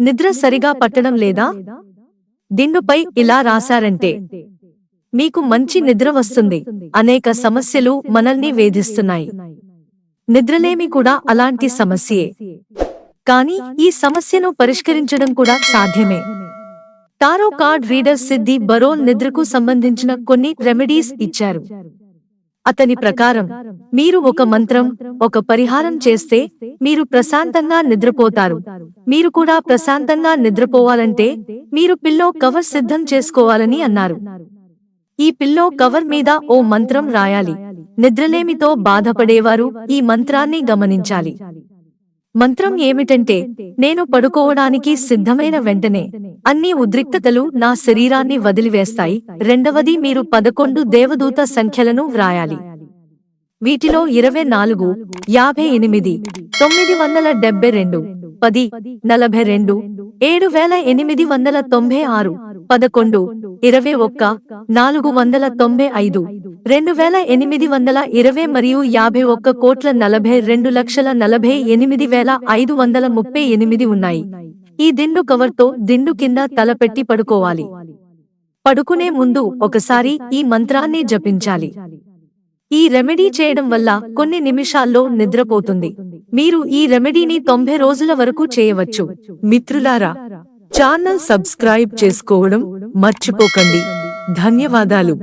నిద్ర సరిగా పట్టడం లేదా? దిండుపై ఇలా రాశారంటే మీకు మంచి నిద్ర వస్తుంది. అనేక సమస్యలు మనల్ని వేధిస్తున్నాయి. నిద్రలేమి కూడా అలాంటి సమస్యే. కానీ ఈ సమస్యను పరిష్కరించడం కూడా సాధ్యమే. టారో కార్డ్ రీడర్ సిద్ధి బరోల్ నిద్రకు సంబంధించిన కొన్ని రెమెడీస్ ఇచ్చారు. అతని ప్రకారం మీరు ఒక మంత్రం ఒక పరిహారం చేస్తే మీరు ప్రశాంతంగా నిద్రపోతారు. మీరు కూడా ప్రశాంతంగా నిద్రపోవాలంటే మీరు పిల్లో కవర్ సిద్ధం చేసుకోవాలని అన్నారు. ఈ పిల్లో కవర్ మీద ఓ మంత్రం రాయాలి. నిద్రలేమితో బాధపడేవారు ఈ మంత్రాన్ని గమనించాలి. మంత్రం ఏమిటంటే నేను పడుకోవడానికి సిద్ధమైన వెంటనే అన్ని ఉద్రిక్తతలు నా శరీరాన్ని వదిలివేస్తాయి. రెండవది మీరు పదకొండు దేవదూత సంఖ్యలను వ్రాయాలి. వీటిలో ఇరవై నాలుగు యాభై ఎనిమిది తొమ్మిది వందల డెబ్బై రెండు పది నలభై రెండు ఏడు వేల ఎనిమిది వందల తొంభై ఆరు పదకొండు ఇరవై ఒక్క నాలుగు వందల తొంభై ఐదు రెండు వేల ఎనిమిది వందల ఇరవై మరియు యాభై ఒక్క కోట్ల నలభై రెండు లక్షల నలభై ఎనిమిది వేల ఐదు వందల ముప్పై ఎనిమిది ఉన్నాయి. ఈ దిండు కవర్తో దిండు కింద తలపెట్టి పడుకోవాలి. పడుకునే ముందు ఒకసారి ఈ మంత్రాన్ని జపించాలి. ఈ రెమెడీ చేయడం వల్ల కొన్ని నిమిషాల్లో నిద్రపోతుంది. మీరు ఈ రెమెడీని తొంభై రోజుల వరకు చేయవచ్చు. మిత్రులారా ఛానల్ సబ్స్క్రైబ్ చేసుకోవడం మర్చిపోకండి. ధన్యవాదాలు.